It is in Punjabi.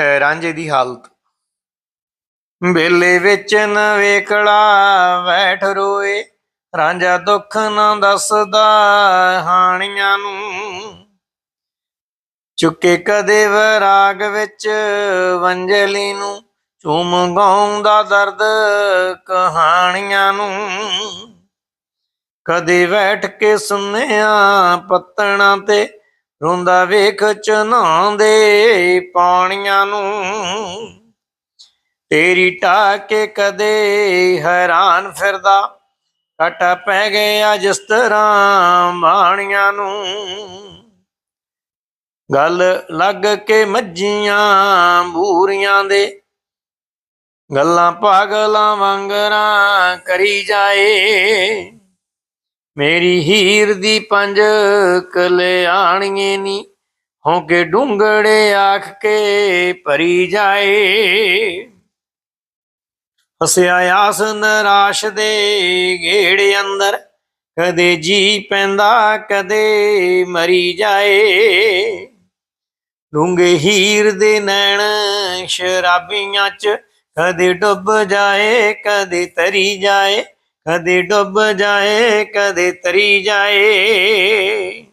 ਰਾਂਝੇ ਦੀ ਹਾਲਤ। ਬੇਲੇ ਵਿੱਚ ਨਵੇਕਲਾ ਬੈਠ ਰੋਏ, ਰਾਂਝਾ ਦੁੱਖ ਨਾ ਦੱਸਦਾ ਹਾਣੀਆਂ ਨੂੰ। ਚੁੱਕੇ ਕਦੇ ਵਰਾਗ ਵਿੱਚ ਵੰਜਲੀ ਨੂੰ, ਚੁੰਮ ਗਾਉਂਦਾ ਦਰਦ ਕਹਾਣੀਆਂ ਨੂੰ। ਕਦੇ ਬੈਠ ਕੇ ਸੁਨਿਆ ਪੱਤਣਾ ਤੇ ਰੋਂਦਾ ਵੇਖ ਚਨਾਉਂਦੇ ਪਾਣੀਆਂ ਨੂੰ। ਤੇਰੀ ਟਾਕੇ ਕਦੇ ਹੈਰਾਨ ਫਿਰਦਾ, ਕਟਾ ਪੈ ਗਿਆ ਜਿਸ ਤਰ੍ਹਾਂ ਬਾਣੀਆਂ ਨੂੰ। ਗੱਲ ਲੱਗ ਕੇ ਮੱਝੀਆਂ ਬੂਰੀਆਂ ਦੇ, ਗੱਲਾਂ ਪਾਗਲਾਂ ਵਾਂਗਰਾਂ ਕਰੀ ਜਾਏ। ਮੇਰੀ ਹੀਰ ਦੀ ਪੰਜ ਕਲਿਆਣੀਏ ਨੀ ਹੋ ਕੇ ਡੂੰਗੜੇ ਆਖ ਕੇ ਭਰੀ ਜਾਏ। ਹਸਿਆ ਆਸ ਨਰਾਸ਼ ਦੇ ਗੇੜ ਅੰਦਰ, ਕਦੇ ਜੀ ਪੈਂਦਾ, ਕਦੇ ਮਰੀ ਜਾਏ। ਡੂੰਗੇ ਹੀਰ ਦੇ ਨੈਣ ਸ਼ਰਾਬੀਆਂ ਚ, ਕਦੇ ਡੁੱਬ ਜਾਏ, ਕਦੇ ਤਰੀ ਜਾਏ। ਕਦੇ ਡੁੱਬ ਜਾਏ ਕਦੇ ਤਰੀ ਜਾਏ।